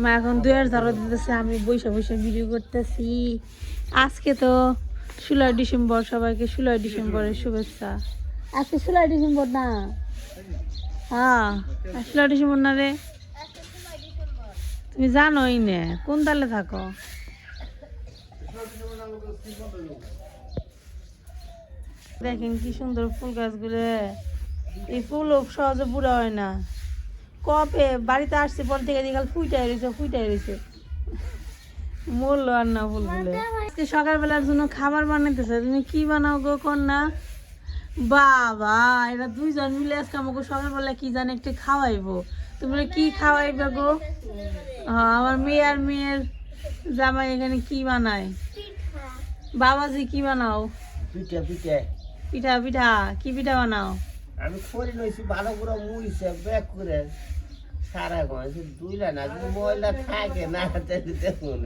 মা এখন দুই হাজার ধারা দিতেছে, আমি বৈশা বৈশা ভিডিও করতেছি। আজকে তো ষোলোই ডিসেম্বর, সবাইকে ষোলোই ডিসেম্বরের শুভেচ্ছা। আজকে ষোলোই ডিসেম্বর না? হ্যাঁ ষোলোই ডিসেম্বর না রে? তুমি জানোই না, কোন তালে থাকো? দেখেন কি সুন্দর ফুল গাছগুলো। এই ফুলও সহজে বুড়া হয় না। কপে বাড়িতে আসছে পর থেকে দেখাল ফুইটাই রয়েছে ফুইটাই রয়েছে। মরলো আর না ফুলগুলো আজকে সকালবেলার জন্য খাবার বানাইতেছে তুমি কি বানাও গো কন্যা? বাবা এরা দুইজন মিলে আজকে আমাকে সকালবেলা কি জানে একটু খাওয়াইবো। তুমি কি খাওয়াইবে গো? আমার মেয়ে আর মেয়ের জামাই এখানে কি বানায়? বাবাজি কি বানাও? পিঠে পিঠে। পিঠা পিঠা কি পিঠা বানাও? আমি করে নইছি ভালো করে মুইছে ব্যাক করে। সারা গেছে দুইলা না যদি ময়লা থাকে না তাহলে দেখুন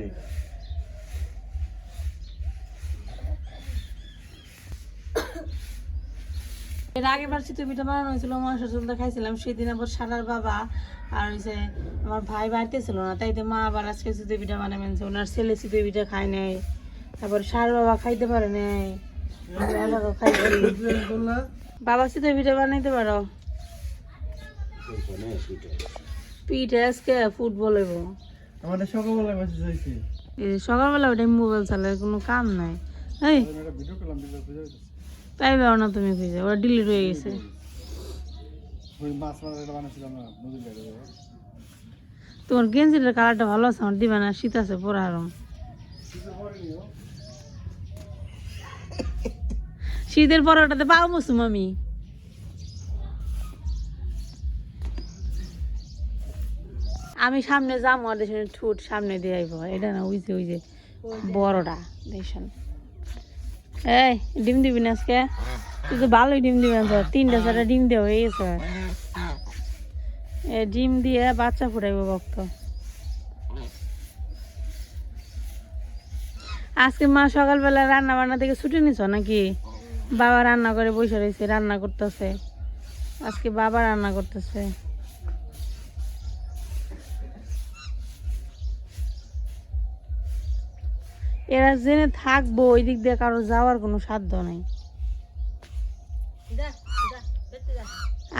এর আগের বার চিতই পিঠা বানানো হয়েছিল মাংসের চুলটা খাইছিলাম সেদিন আবার সারার বাবা আর হচ্ছে আমার ভাই বাড়িতে ছিল না তাইতে মা আবার আজকে চিতই পিঠা বানাবে আনছে। ওনার ছেলে চিতই পিঠা খায় নাই তারপর সার বাবা খাইতে পারে নাই বাবা চিতই পিঠা বানাইতে পারো? পিঠে আজকে ফুটবল হইব আমাদের সকালবেলা মেসেজ হয়েছে। সকালবেলা ওটাই মোবাইল চালায় কোনো কাম নাই। এই। পাইবে না তুমি খুঁজে ওরা ডিলিট হয়ে গেছে। তোমার গেঞ্জিটার কালারটা ভালো আছে আমার দিবে না শীত আছে পরে আরাম শীতের পরে ওটাতে পাও মৌসুম আমি। আমি সামনে যাম আর দেশের ঠুট সামনে দিয়ে আইব। এটা না, ওই যে ওই যে, বড়টা, দেখছেন? এই, ডিম দিবি না আজকে? তুই তো ভালোই ডিম দিবি না তিনটা, চারটা ডিম দেওয়া হয়ে গেছে। এ, ডিম দিয়ে বাচ্চা ফুটাইব ভক্ত। আজকে মা সকালবেলা রান্না বান্না থেকে ছুটি নিছ নাকি? বাবা রান্না করে বসে রয়েছে, রান্না করতেছে। আজকে বাবা রান্না করতেছে। এরা জেনে থাকব ওই দিক দিয়ে কারও যাওয়ার কোনো সাধ্য নাই।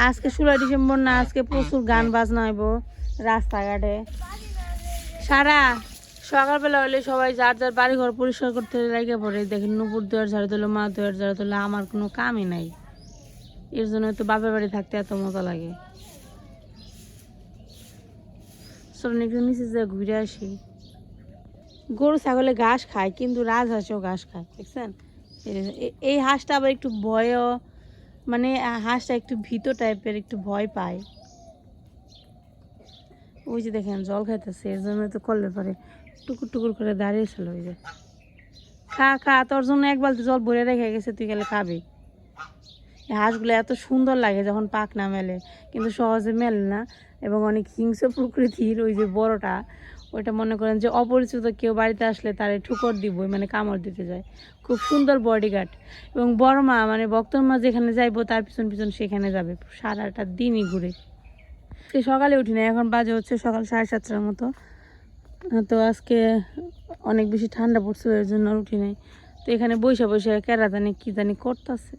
আজকে ষোলো ডিসেম্বর না, আজকে প্রচুর গান বাজনা হইব রাস্তাঘাটে। সারা, সকালবেলা হলে সবাই যার যার বাড়ি ঘর পরিষ্কার করতে লেগে পড়ে। দেখেন নুপুর দেওয়ার ঝাড়ু দিল মা দেওয়ার ঝাড়ু দিল আমার কোনো কামই নাই। এর জন্য তো বাপের বাড়ি থাকতে এত মজা লাগে। চলুন নিচে যে ঘুরে আসি। গরু, ছাগলে ঘাস খায়, কিন্তু রাজহাঁসও ঘাস খায়, দেখছেন? এই- হাঁসটা আবার একটু ভয়ও মানে হাঁসটা একটু ভীত টাইপের একটু ভয় পায়। ওই যে দেখেন, জল খাইতেছে, এর জন্য তো করলে পরে টুকুর টুকুর করে দাঁড়িয়েছিল ওই যে। খা খা, তোর জন্য এক বালতি জল ভরে রেখে গেছে, তুই গেলে খাবি। হাঁসগুলো এত সুন্দর লাগে যখন পাক না মেলে, কিন্তু সহজে মেলে না, এবং অনেক হিংস্র প্রকৃতির ওই যে বড়টা ওইটা মনে করেন যে অপরিচিত কেউ বাড়িতে আসলে তারে ঠুকর দিব মানে কামড় দিতে যায়। খুব সুন্দর বডিগার্ড এবং বড় মা মানে বক্তর মা যেখানে যাইবো, তার পিছন পিছন সেখানে যাবে, সারাটা দিনই ঘুরে। সে সকালে উঠি না এখন বাজে হচ্ছে সকাল সাড়ে সাতটার মতো। তো আজকে অনেক বেশি ঠান্ডা পড়ছিল, এর জন্য উঠি নাই। তো এখানে বসে বসে কেরা জানি কী জানি করতেছে।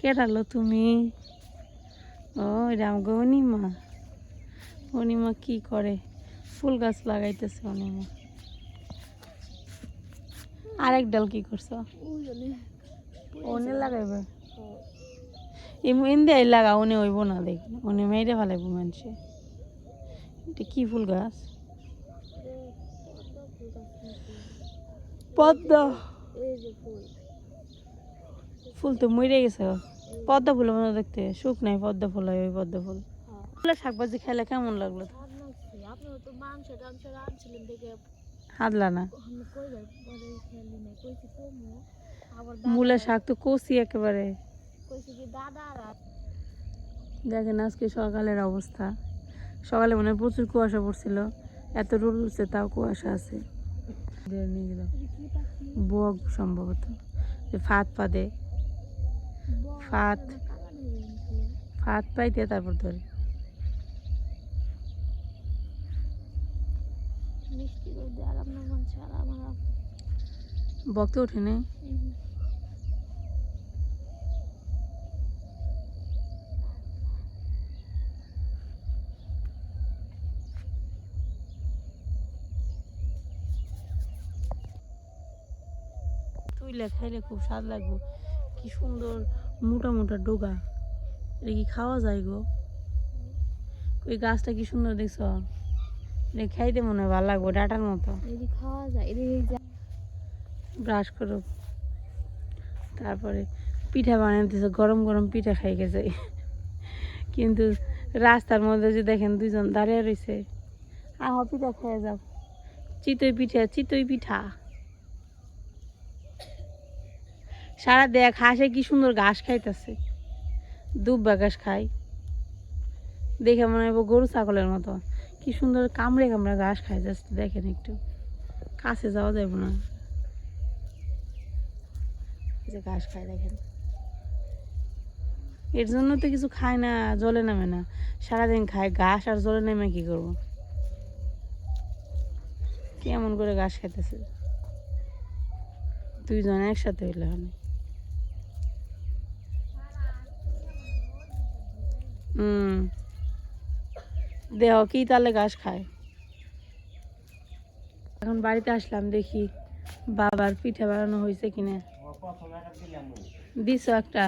কেরালো তুমি? ও রাম গো অনিমা অনিমা কি করে? ফুল গাছ লাগাইতেছে অনিমা আরেক ডাল কি করছ? ওনে লাগাইবে। এমনি লাগা ওনে হইব না দেখ। ওনে মেয়েরে ফেলাইব মানুষে। এটা কি ফুল গাছ? পদ্মা। ফুল তো মরে গেছে। পদ্মা ফুল মনে দেখতে। সুখ নাই পদ্মা ফুল হয় ওই পদ্মা ফুল। শাকভাজি খেলে কেমন লাগল? তো মাংস টাংস রাঁধছিলেন দেখে হাতলা না? মূলের শাক তো কষি একেবারে। দেখেন আজকে সকালের অবস্থা। সকালে মনে হয় প্রচুর কুয়াশা পড়ছিল। এত রোদ উঠছে তাও কুয়াশা আছে। নিয়ে গেলাম কি বগ সম্ভবত। যে ফাঁদ কালার ফাঁদ পাইতে তারপর ধরে। রোদে আরাম না মন ওঠে নেই খাইলে খুব স্বাদ লাগবে। কি সুন্দর মোটা মোটা ডোগা। এটা কি খাওয়া যায় গো? ওই গাছটা কি সুন্দর দেখছ? এটা খাইতে মনে হয় ভালো লাগবে ডাটার মতো। খাওয়া যায় ব্রাশ করো তারপরে পিঠা বানাইতেছে গরম গরম পিঠা খাই গেছে। কিন্তু রাস্তার মধ্যে যে দেখেন দুজন দাঁড়িয়ে রয়েছে আহ পিঠা খেয়ে যাও। চিতই পিঠা চিতই পিঠা। সারা দেখ হাঁসে কি সুন্দর ঘাস খাইতেছে। দুব্বা ঘাস খাই। দেখে মনে হয় গরু ছাগলের মতো। কি সুন্দর কামড়ে কামড়ে ঘাস খাই জাস্ট দেখেন একটু। কাছে যাওয়া যাবে না। যে ঘাস খায়, দেখেন। এর জন্য তো কিছু খায় না, জলে নামে না। সারাদিন খায় ঘাস আর জলে নেমে কি করব? কেমন করে ঘাস খাইতেছে? দুইজন একসাথে হইলে হয় হুম। দেহ কি তাহলে ঘাস খায়? এখন বাড়িতে আসলাম, দেখি বাবার পিঠা বানানো হয়েছে কিনা। প্রথমে একটা?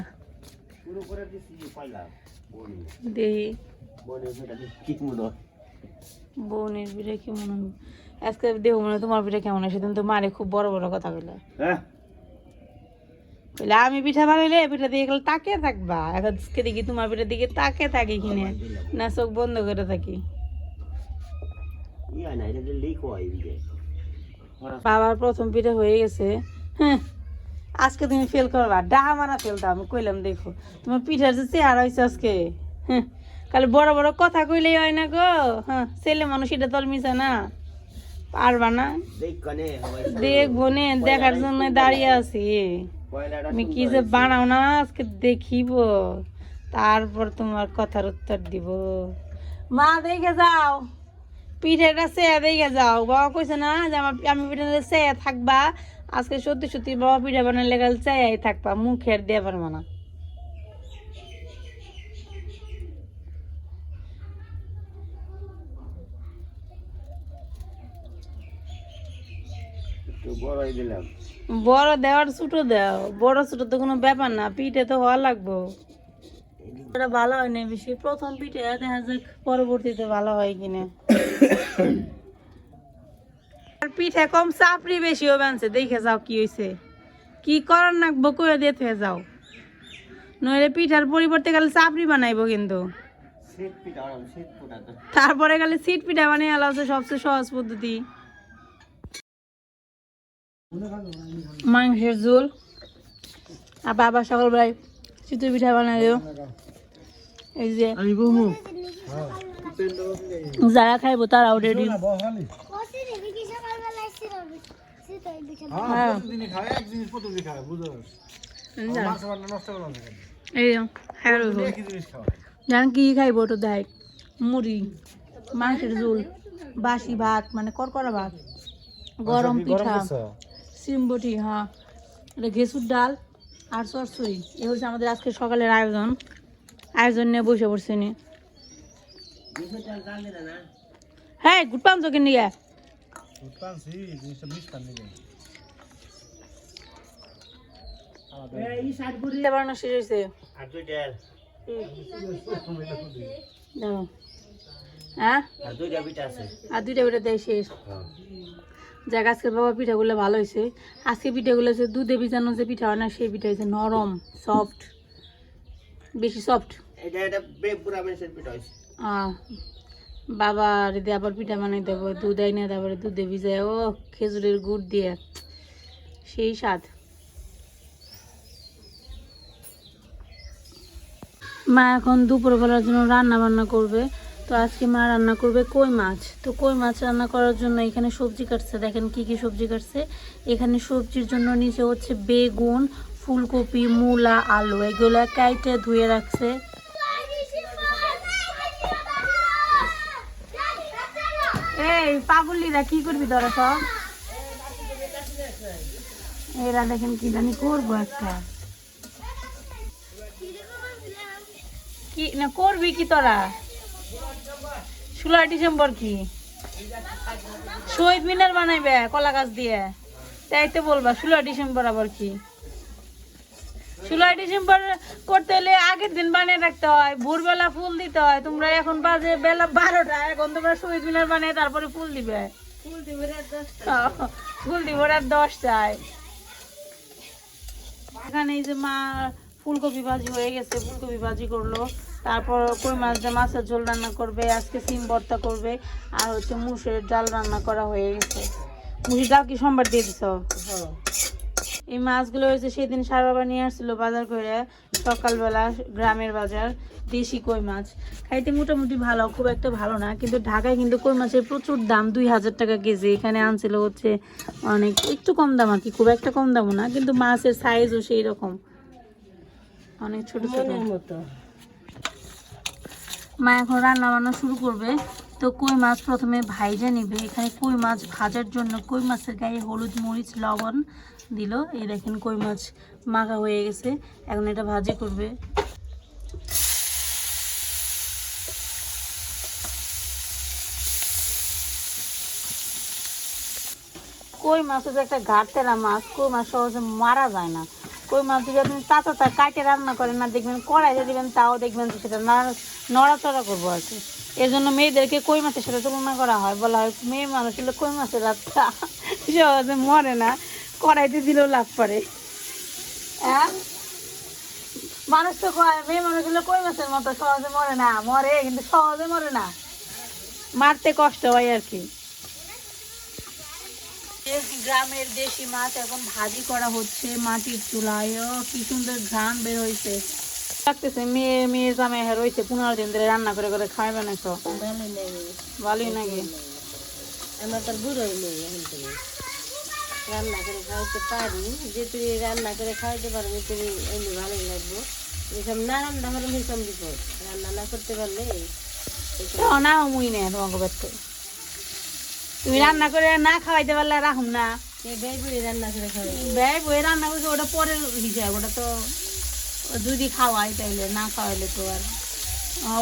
হয় বোনের পিঠা কেমন আজকে দেখো মনে তোমার পিঠা কেমন সেদিন তো মারে খুব বড় বড় কথা কইলে। হ্যাঁ? কইলে আমি পিঠা বানাইলে পিঠা দিয়ে গেলে তাকে থাকবা। এখন দেখি তোমার পিঠা দিকে তাকে থাকি কিনে। না চোখ বন্ধ করে থাকি। বাবার প্রথম পিঠা হয়ে গেছে। হ্যাঁ আজকে তুমি ফেল করবা। ডাহা মানা ফেলতা আমি কইলাম দেখো তোমার পিঠার যে চেহারা হয়েছে আজকে হ্যাঁ খালি বড় বড় কথা কইলেই হয় না গো। হ্যাঁ ছেলে মানুষ এটা তোর মিশা না। পারবা না? দেখব নে দেখার জন্য দাঁড়িয়ে আছি। তুমি কি যে বানাও না আজকে দেখিব। তারপর তোমার কথার উত্তর দিব। মা দেখে যাও। পিঠেটা চেয়ে দেখে যাও। বাবা কইছে না যে আমার আমি পিঠে চেয়ে থাকবা। আজকে সত্যি সত্যি বাবা পিঠা বানালে গেলে চেয়ে থাকবা। মুখের দিয়ে পারবা না। বড়ই দিলাম। বড় দেওয়ার ছোটো দাও বড় ছোটো তো কোনো ব্যাপার না পিঠে তো হওয়া লাগবো। এটা ভালো হয় না বেশি প্রথম পিঠে দেখা যাক পরবর্তীতে ভালো হয় কিনা। আর পিঠে কম চাপড়ি বেশি হবে আনছে দেখে যাও কি হয়েছে কি করার নাকবো কয়ে দিয়ে থেকে যাও। নইলে পিঠার পরিবর্তে গেলে চাপড়ি বানাইবো কিন্তু। তারপরে গেলে সিট পিঠা বানিয়ে আলা সবচেয়ে সহজ পদ্ধতি। মাংসের ঝোল। আর বাবা সকালবেলায় চিতই পিঠা বানাই দিও এই যে যারা খাইবো তারাও রেডি বহালি হ্যাঁ। হ্যাঁ হ্যাঁ জান কি খাইবো তো দেখ। মুড়ি মাংসের ঝোল বাসি ভাত মানে করকরা ভাত। গরম পিঠা। সিমবটি হ্যাঁ। এটা ঘেসুর ডাল আর চরচড়ি। এ হচ্ছে আমাদের আজকে সকালের আয়োজন। আয়োজন নিয়ে বসে পড়ছে নি। হ্যাঁ গুড পাম চোখের নিয়ে? পান আর দুইটা হ্যাঁ আর দুইটা দেয় শেষ। হ্যাঁ। যাক আজকের বাবা পিঠাগুলো ভালো হয়েছে। আজকে পিঠাগুলো হচ্ছে দুধে ভিজানো যে পিঠা হয় না সেই পিঠা হয়েছে নরম সফট বেশি সফট বাবা রেদে আবার পিঠা বানাই দেবো দুধ আইনে তারপরে দুধে ভিজায় ও খেজুরের গুড় দিয়ে। সেই স্বাদ। মা এখন দুপুরবেলার জন্য রান্না বান্না করবে। তো আজকে মা রান্না করবে কই মাছ? তো কই মাছ রান্না করার জন্য এখানে সবজি কাটছে, দেখেন কি কি সবজি কাটছে। এখানে সবজির জন্য নিচে হচ্ছে বেগুন, ফুলকপি, মূলা, আলু, এগুলো কাইটে ধুয়ে রাখছে। এই কি করবি এরা দেখেন করব একটা। কি না করবি কি তোরা? ষোলোই ডিসেম্বর কি? শহীদ মিনার বানাইবে কলা গাছ দিয়ে। তাই তো বলবা ষোলোই ডিসেম্বর আবার কি? ষোলোই ডিসেম্বর করতে হলে আগের দিন বানিয়ে রাখতে হয় ভোরবেলা ফুল দিতে হয়। তোমরা এখন বাজে বেলা বারোটা এখন তোমরা শহীদ মিনার বানিয়ে তারপরে ফুল দিবে। ফুল দিব রাত দশটায়। এখানে এই যে মা ফুলকপি ভাজি হয়ে গেছে ফুলকপি ভাজি করল। তারপর কই মাছ দিয়ে মাছের ঝোল রান্না করবে আজকে সিম ভর্তা করবে আর হচ্ছে মুসের ডাল রান্না করা হয়ে গেছে। মুসের ডাল কি সোমবার দিয়ে দিছ? এই মাছগুলো হয়েছে সেদিন সার বাবা নিয়ে আসছিল বাজার করে সকালবেলা গ্রামের বাজার দেশি কই মাছ। খাইতে মোটামুটি ভালো খুব একটা ভালো না কিন্তু ঢাকায় কিন্তু কই মাছের প্রচুর দাম দুই হাজার টাকা কেজি। এখানে আনছিল হচ্ছে অনেক একটু কম দাম আর কি খুব একটা কম দামও না কিন্তু মাছের সাইজও সেই রকম। অনেক ছোট ছোট। মতো। মা এখন রান্না বান্না শুরু করবে। তো কই মাছ প্রথমে ভাইজা নিবে। এখানে কই মাছ ভাজার জন্য কই মাছের গায়ে হলুদ, মরিচ, লবণ দিল। এই দেখেন কই মাছ মাখা হয়ে গেছে। এখন এটা ভাজি করবে। কই মাছ হচ্ছে একটা ঘাটতেরা মাছ, কই মাছ সহজে মারা যায় না। কই মাছ যদি আপনি তাতা তা কাটে রান্না করেন না, দেখবেন কড়াইতে দিবেন, তাও দেখবেন যে সেটা নাড়া- নড়াচড়া করব আর কি। এর জন্য মেয়েদেরকে কই মাছের সাথে তুলনা করা হয়? বলা হয় মেয়ে মানুষ হলে কই মাছের রাতটা সহজে মরে না, কড়াইতে দিলেও লাভ করে হ্যাঁ? মানুষ তো কয়, মেয়ে মানুষ হলে কই মাছের মতো সহজে মরে না? মরে, কিন্তু সহজে মরে না। মারতে কষ্ট হয় আর কি। গ্রামের দেশি মাছ এখন ভাজি করা হচ্ছে মাটির চুলায়। কি সুন্দর ঘ্রাণ বের হয়েছে লাগতেছে মেয়ে মেয়ে জামাই হ্যাঁ রয়েছে পনেরো দিন ধরে রান্না করে করে খাইবে না তো। ভালোই নাকি? আমার তোর বুড়োই নেই এখন তুমি রান্না করে খাওয়াতে পারি যে তুই রান্না করে খাওয়াতে পারবি তুমি এমনি ভালোই লাগবো। এসব না রান্না করে সেসব বিপদ। রান্না না করতে পারলে তো না মুই নেই তোমাকে ব্যস্ত তুমি রান্না করে না খাওয়াইতে পারলে রাখুম না। ব্যয় বই রান্না করছে ওটা পরের হিসাব ওটা তো যদি খাওয়াই তাইলে না খাওয়াইলে তো আর।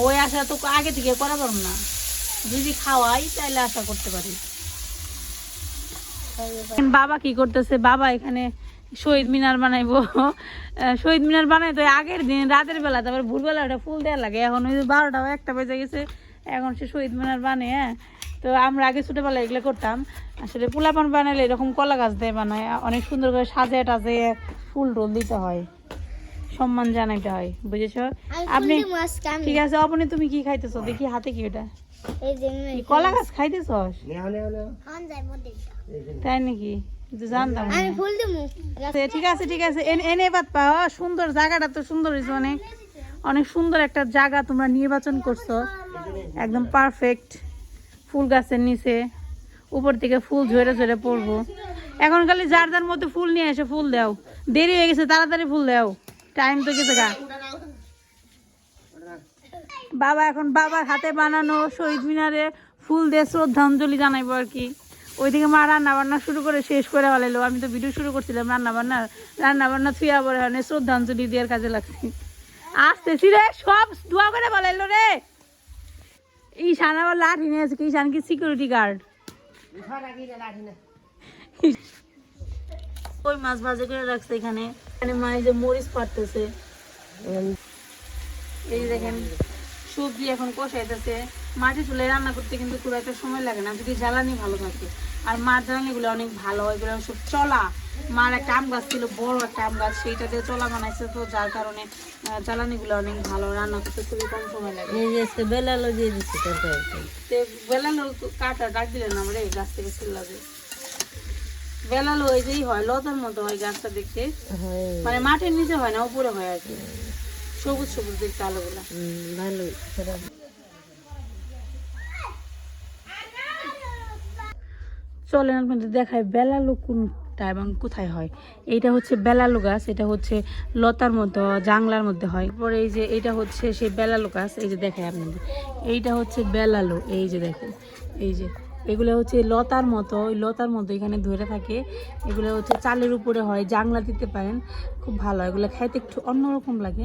ওই আশা তো আগে থেকে করা পারব না। যদি খাওয়াই তাইলে আশা করতে পারি। বাবা কি করতেছে? বাবা এখানে শহীদ মিনার বানাইবো। শহীদ মিনার বানাই তো আগের দিন রাতের বেলা তারপর ভোরবেলা ওটা ফুল দেওয়া লাগে। এখন ওই বারোটা একটা বেজে গেছে এখন সে শহীদ মিনার বানে হ্যাঁ। তো আমরা আগে ছোটোবেলা এগুলো করতাম। আসলে পোলাপান বানাইলে এরকম কলা গাছ দিয়ে বানায় অনেক সুন্দর করে সাজিয়ে টাজিয়ে ফুল টুল দিতে হয়। সম্মান জানাইতে হয় বুঝেছ? আপনি ঠিক আছে আপনি তুমি কি খাইতেছো? দেখি হাতে কি ওটা। কলা গাছ নেও তাই নাকি? জানতাম। আচ্ছা, ঠিক আছে ঠিক আছে এনে এনে বাদ পাও সুন্দর জায়গাটা তো সুন্দর হয়েছে অনেক। অনেক সুন্দর একটা জায়গা তোমরা নির্বাচন করছ। একদম পারফেক্ট ফুল গাছের নিচে, উপর থেকে ফুল ঝরে ঝরে পড়ব। এখন খালি যার যার মধ্যে ফুল নিয়ে এসে ফুল দাও। দেরি হয়ে গেছে, তাড়াতাড়ি ফুল দাও। টাইম তো গেছে গা। বাবা এখন বাবার হাতে বানানো শহীদ মিনারে ফুল দিয়ে শ্রদ্ধাঞ্জলি জানাইবো আর কি। ওইদিকে মা রান্না বান্না শুরু করে শেষ করে ফেলাইলো। আমি তো ভিডিও শুরু করছিলাম রান্না বান্না রান্না বান্না থুয়া পরে মানে শ্রদ্ধাঞ্জলি দেওয়ার কাজে লাগছি। আসতেছি রে, সব ধোয়া করে ফেলাইলো রে। ঈশান আবার লাঠি নিয়ে কি ঈশান, কি সিকিউরিটি গার্ড ওই মাছ ভাজা করে রাখছে এখানে? এখানে মা যে মরিচ পাড়তেছে এই দেখেন, সবজি এখন কষাইতেছে। মাটি চুলে রান্না করতে কিন্তু খুব একটা সময় লাগে না, যদি জ্বালানি ভালো থাকে। আর মার জ্বালানিগুলো অনেক ভালো, এগুলো সব চলা। মার একটা আম গাছ ছিল বড় একটা আম গাছ সেইটা দিয়ে চলা বানাইছে তো যার কারণে জ্বালানিগুলো অনেক ভালো রান্না করতে খুবই কম সময় লাগে। এই যে আজকে বেলালো দিয়ে দিচ্ছি বেলালো কাটা ডাক দিলেন আমরা এই গাছ থেকে ছিল যে। বেলালো ওই যেই হয় লতার মতো হয় গাছটা দেখতে। মানে মাটির নিচে হয় না উপরে হয় আর কি। সবুজ সবুজ দেখতে আলোগুলা। খারাপ চলেন আপনাদের দেখায় বেলালু কোনটা এবং কোথায় হয়? এইটা হচ্ছে বেলালু গাছ, এটা হচ্ছে লতার মতো, জাংলার মধ্যে হয়। পরে এই যে এটা হচ্ছে সেই বেলালু গাছ, এই যে দেখায় আপনাদের এইটা হচ্ছে বেলালু, এই যে দেখেন, এই যে। এগুলো হচ্ছে লতার মতো, ওই লতার মতো এখানে ধরে থাকে। এগুলো হচ্ছে চালের উপরে হয়, জাংলা দিতে পারেন, খুব ভালো। হয় এগুলো খাইতে একটু অন্যরকম লাগে।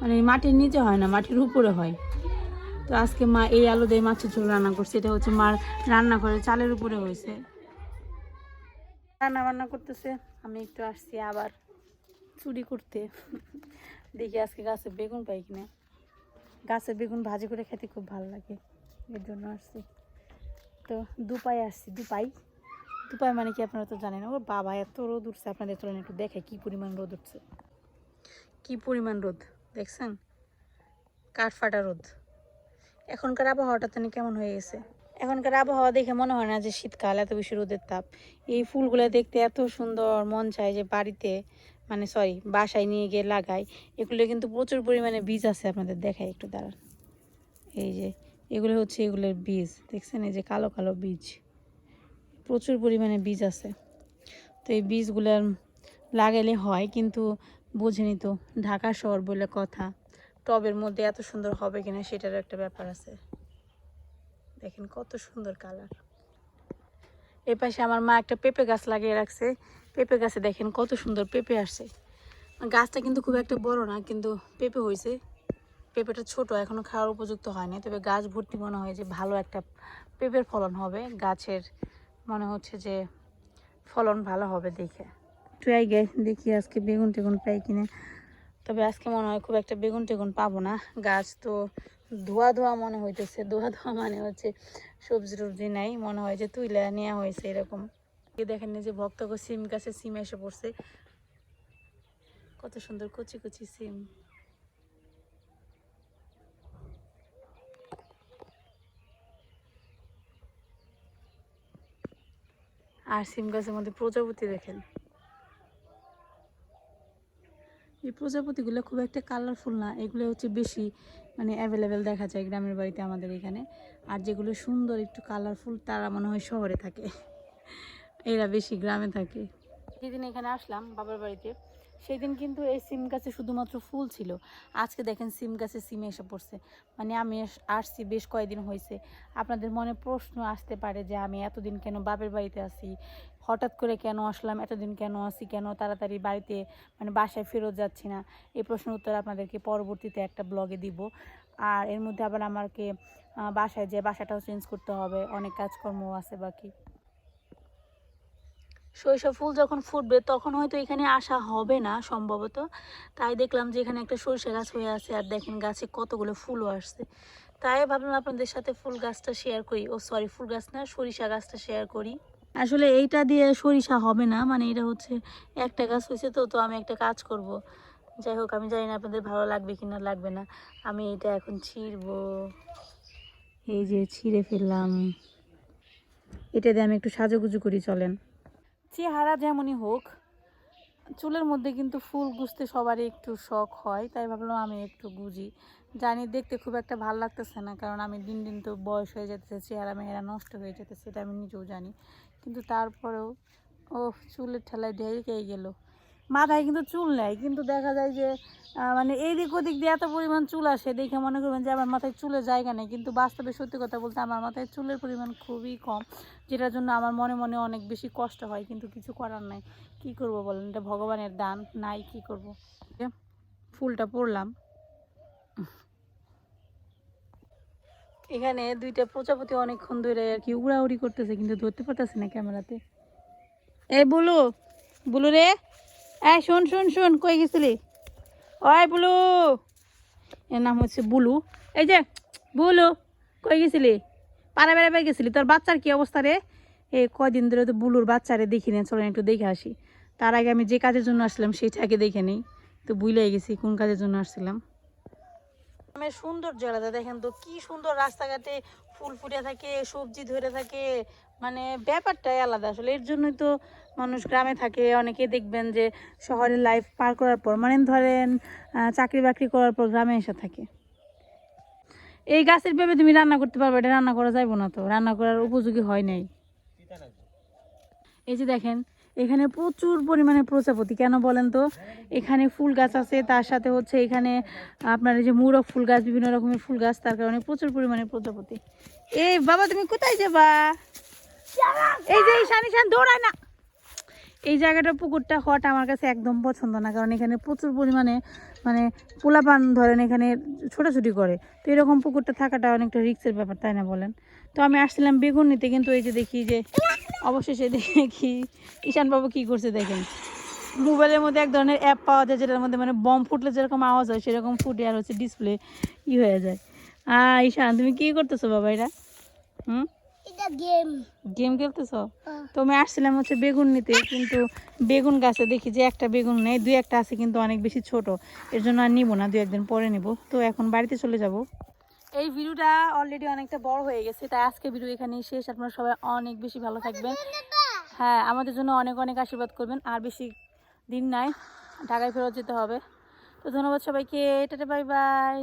মানে মাটির নিচে হয় না, মাটির উপরে হয়। তো আজকে মা এই আলু দিয়ে মাছের ঝোল রান্না করছে, এটা হচ্ছে মার রান্না করে চালের উপরে হয়েছে। রান্না বান্না করতেছে। আমি একটু আসছি আবার চুরি করতে। দেখি আজকে গাছে বেগুন পাই কিনা। গাছে বেগুন ভাজি করে খেতে খুব ভালো লাগে। এর জন্য আসছি। তো দুপাই আসছি, দুপাই। দুপাই মানে কি আপনারা তো জানেন। ও বাবা, এত রোদ উঠছে। আপনাদের চলেন একটু দেখে কি পরিমাণ রোদ উঠছে। কি পরিমাণ রোদ, দেখছেন? কাঠ ফাটা রোদ। এখনকার আবহাওয়াটা তো কেমন হয়ে গেছে? এখনকার আবহাওয়া দেখে মনে হয় না যে শীতকাল, এত বেশি রোদের তাপ। এই ফুলগুলো দেখতে এত সুন্দর, মন চায় যে বাড়িতে মানে সরি বাসায় নিয়ে গিয়ে লাগাই। এগুলো কিন্তু প্রচুর পরিমাণে বীজ আছে আপনাদের দেখাই একটু দাঁড়ান। এই যে, এগুলো হচ্ছে এগুলোর বীজ, দেখছেন? এই যে কালো কালো বীজ। প্রচুর পরিমাণে বীজ আছে। তো এই বীজগুলো লাগালে হয়, কিন্তু বোঝেনি তো, ঢাকা শহর বলে কথা। টবের মধ্যে এত সুন্দর হবে কিনা সেটারও একটা ব্যাপার আছে। দেখেন কত সুন্দর কালার। এর পাশে আমার মা একটা পেঁপে গাছ লাগিয়ে রাখছে। পেঁপে গাছে দেখেন কত সুন্দর পেঁপে আসছে। গাছটা কিন্তু খুব একটা বড় না, কিন্তু পেঁপে হয়েছে। পেঁপেটা ছোট, এখনও খাওয়ার উপযুক্ত হয়নি তবে গাছ ভর্তি মনে হয় যে ভালো একটা পেঁপের ফলন হবে। গাছের মনে হচ্ছে যে ফলন ভালো হবে দেখে। টুয়াই গে দেখি আজকে বেগুন টেগুন পাই কিনে। তবে আজকে মনে হয় খুব একটা বেগুন টেগুন পাবো না। গাছ তো ধোয়া ধোয়া মনে হইতেছে, ধোয়া ধোয়া মানে হচ্ছে সবজি টবজি নাই, মনে হয় যে তুইলা নেওয়া হয়েছে এরকম। দেখেন যে ভক্ত সিম গাছে সিম এসে পড়ছে। কত সুন্দর কচি কুচি সিম। আর সিম গাছের মধ্যে প্রজাপতি দেখেন। এই প্রজাপতিগুলো খুব একটা কালারফুল না, এগুলো হচ্ছে বেশি মানে অ্যাভেলেবেল দেখা যায় গ্রামের বাড়িতে আমাদের এখানে। আর যেগুলো সুন্দর, একটু কালারফুল তারা মনে হয় শহরে থাকে। এরা বেশি গ্রামে থাকে। যেদিন এখানে আসলাম বাবার বাড়িতে সেই দিন কিন্তু এই সিম গাছে শুধুমাত্র ফুল ছিল। আজকে দেখেন সিম গাছে সিম এসে পড়ছে। মানে আমি আসছি বেশ কয়েকদিন হয়েছে আপনাদের মনে প্রশ্ন আসতে পারে যে আমি এতদিন কেন বাপের বাড়িতে আছি? হঠাৎ করে কেন আসলাম? এতদিন কেন আসি কেন তাড়াতাড়ি বাড়িতে মানে বাসায় ফেরত যাচ্ছি না? এই প্রশ্নের উত্তর আপনাদেরকে পরবর্তীতে একটা ব্লগে দিব। আর এর মধ্যে আবার আমাকে বাসায় যে বাসাটাও চেঞ্জ করতে হবে। অনেক কাজকর্ম আছে বাকি। সরিষা ফুল যখন ফুটবে, তখন হয়তো এখানে আসা হবে না সম্ভবত। তাই দেখলাম যে এখানে একটা সরিষা গাছ হয়ে আছে আর দেখেন গাছে কতগুলো ফুলও আসছে। তাই ভাবলাম আপনাদের সাথে ফুল গাছটা শেয়ার করি। ও সরি ফুল গাছ না, সরিষা গাছটা শেয়ার করি। আসলে এইটা দিয়ে সরিষা হবে না মানে এটা হচ্ছে একটা গাছ হয়েছে তো তো আমি একটা কাজ করব। যাই হোক, আমি জানি না আপনাদের ভালো লাগবে কি না লাগবে না। আমি এটা এখন ছিঁড়বো। এই যে ছিঁড়ে ফেললাম। এটা দিয়ে আমি একটু সাজুগুজু করি, চলেন। চেহারা যেমনই হোক, চুলের মধ্যে কিন্তু ফুল গুজতে সবারই একটু শখ হয়, তাই ভাবলাম আমি একটু গুজি। জানি দেখতে খুব একটা ভালো লাগতেছে না, কারণ আমি দিন দিন তো বয়স হয়ে যেতেছে চেহারা মেয়েরা নষ্ট হয়ে যেতেছে এটা আমি নিজেও জানি। কিন্তু তারপরেও ও চুলের ঠেলায় ঢেকে গেল। মাথায় কিন্তু চুল নেয় কিন্তু দেখা যায় যে মানে এইদিক ওদিক দিয়ে এত পরিমাণ চুল আসে, দেখে মনে করবেন যে আমার মাথায় চুলের জায়গা নেই। কিন্তু বাস্তবে সত্যি কথা বলতে আমার মাথায় চুলের পরিমাণ খুবই কম, যেটার জন্য আমার মনে মনে অনেক বেশি কষ্ট হয়, কিন্তু কিছু করার নাই। কি করব বলেন? এটা ভগবানের দান, নাই কি করব? ফুলটা পড়লাম এখানে দুইটা প্রজাপতি অনেকক্ষণ ধরে আর কি উড়াউড়ি করতেছে, কিন্তু ধরতে পারতেছে না ক্যামেরাতে। এই বুলু বুলু রে। এই শোন শোন শোন, কই গেছিলি? ওই বুলু। এর নাম হচ্ছে বুলু। এই যে, বুলু, কই গেছিলি? পাড়া বেড়া বেড়াবে গেছিলি? তোর বাচ্চার কি অবস্থা রে? এই কদিন ধরে তো বুলুর বাচ্চারে দেখি না, চলেন একটু দেখে আসি। তার আগে আমি যে কাজের জন্য আসলাম সেইটাকে দেখে নিই। তো বুঝলাই গেছি কোন কাজের জন্য আসছিলাম। গ্রামের সৌন্দর্য আলাদা। দেখেন তো, কি সুন্দর রাস্তাঘাটে ফুল ফুটে থাকে, সবজি ধরে থাকে। মানে ব্যাপারটাই আলাদা। আসলে এর জন্যই তো মানুষ গ্রামে থাকে। অনেকে দেখবেন যে শহরের লাইফ পার করার পর মানে ধরেন চাকরি বাকরি করার পর গ্রামে এসে থাকে। এই গাছের পেঁপে তুমি রান্না করতে পারবে, এটা রান্না করা যাইব না তো। রান্না করার উপযোগী হয় নাই। এই যে দেখেন এখানে প্রচুর পরিমাণে প্রজাপতি, কেন বলেন তো? এখানে ফুল গাছ আছে, তার সাথে হচ্ছে এখানে আপনার যে মুরগ ফুল গাছ, বিভিন্ন রকমের ফুল গাছ, তার কারণে প্রচুর পরিমাণে প্রজাপতি। এই বাবা, তুমি কোথায় যাবা? এই যে ঈশান ঈশান দৌড়ায় না। এই জায়গাটা, পুকুরটা হওয়াটা আমার কাছে একদম পছন্দ না, কারণ এখানে প্রচুর পরিমাণে মানে পোলাপান ধরেন এখানে ছোটাছুটি করে। তো এরকম পুকুরটা থাকাটা অনেকটা রিক্সের ব্যাপার, তাই না বলেন? তো আমি আসছিলাম বেগুন নিতে কিন্তু এই যে দেখি যে অবশেষে দেখি ঈশান বাবু কী করছে দেখেন। মোবাইলের মধ্যে এক ধরনের অ্যাপ পাওয়া যায় যেটার মধ্যে মানে বম ফুটলে যেরকম আওয়াজ হয় সেরকম ফুটে আর হচ্ছে ডিসপ্লে ই হয়ে যায়। আহ ঈশান তুমি কি করতেছো বাবা এটা? হুম? গেম গেম খেলতেছো? তো আমি আসছিলাম হচ্ছে বেগুন নিতে কিন্তু বেগুন গাছে দেখি যে একটা বেগুন নেই দুই একটা আছে কিন্তু অনেক বেশি ছোট। এর জন্য আর নিবো না দু একদিন পরে নিব। তো এখন বাড়িতে চলে যাব। এই ভিডিওটা অলরেডি অনেকটা বড় হয়ে গেছে তাই আজকে ভিডিও এখানেই শেষ। আপনারা সবাই অনেক বেশি ভালো থাকবেন। হ্যাঁ আমাদের জন্য অনেক অনেক আশীর্বাদ করবেন। আর বেশি দিন নাই ঢাকায় ফেরত যেতে হবে। তো ধন্যবাদ সবাইকে টাটা বাই বাই।